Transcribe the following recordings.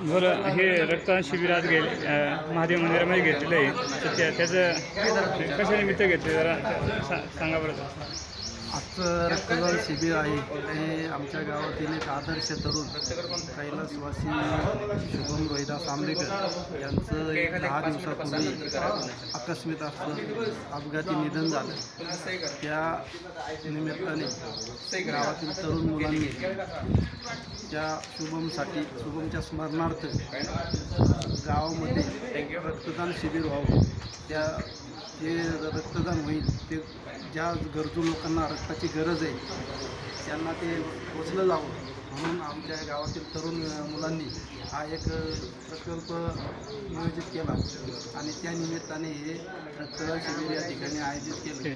बरं हे रक्तदान शिबिर आज गेले महादेव मंदिरामध्ये घेतलेलं आहे. तर त्या त्याचं कशा निमित्त घेतलं जरा सांगा बरं. आजचं रक्तदान शिबिर आहे. ते आमच्या गावातील एक आदर्श तरुण कैलासवासी शुभम रोहिदास आंबेकर यांचं एक दहा दिवसापूर्वी आकस्मित असं अपघाती निधन झालं. त्या निमित्ताने गावातील तरुण मुलांनी त्या शुभमसाठी शुभमच्या स्मरणार्थ गावामध्ये रक्तदान शिबिर व्हावं. त्या जे रक्तदान होईल ते ज्या गरजू लोकांना रक्ताची गरज आहे त्यांना ते पोचलं जावं. म्हणून आमच्या गावातील तरुण मुलांनी हा एक प्रकल्प नियोजित केला आणि त्या निमित्ताने हे रक्तदान शिबिर या ठिकाणी आयोजित केले.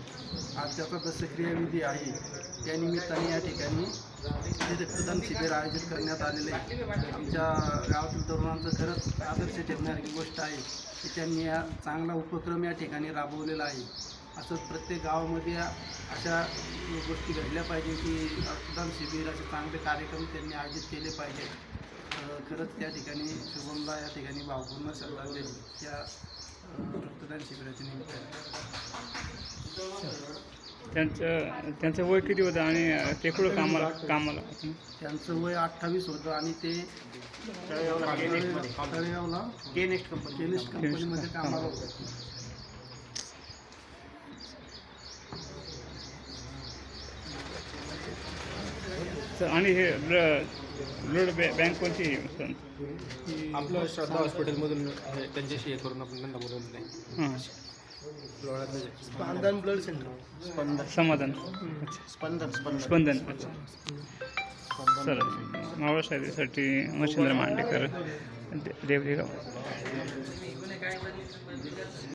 आज त्याचा दशक्रियाविधी आहे. त्या निमित्ताने या ठिकाणी हे रक्तदान शिबिर आयोजित करण्यात आलेले आहे. आमच्या गावातील तरुणांचं खरंच आदर्श ठेवणारी गोष्ट आहे की त्यांनी हा चांगला उपक्रम या ठिकाणी राबवलेला आहे. असंच प्रत्येक गावामध्ये अशा गोष्टी घडल्या पाहिजे की रक्तदान शिबिर असे चांगले कार्यक्रम त्यांनी आयोजित केले पाहिजे खरंच त्या ठिकाणी शुभमला या ठिकाणी भावपूर्ण श्रद्धांजली त्या रक्तदान शिबिराच्या निमित्ताने त्यांचं त्यांचं वय किती होतं आणि ते कुठं कामाला कामाला? त्यांचं वय अठ्ठावीस होतं आणि ते तळेगावला. K next company. K next कंपनीमध्ये कामाला होतं. तर आणि हे ब्ल- ब्लड बँक कोणती? आपलं श्रद्धा हॉस्पिटलमधून हे त्यांच्याशी हे करून आपण त्यांना हां लोळ्यातलं जे. Spandan blood centre. स्पंदन. समाधान. स्पंदन स्पंदन. स्पंदन. अच्छा. चला. मावळ साहेबसाठी मच्छिंद्र मांडेकर. देवदेगाव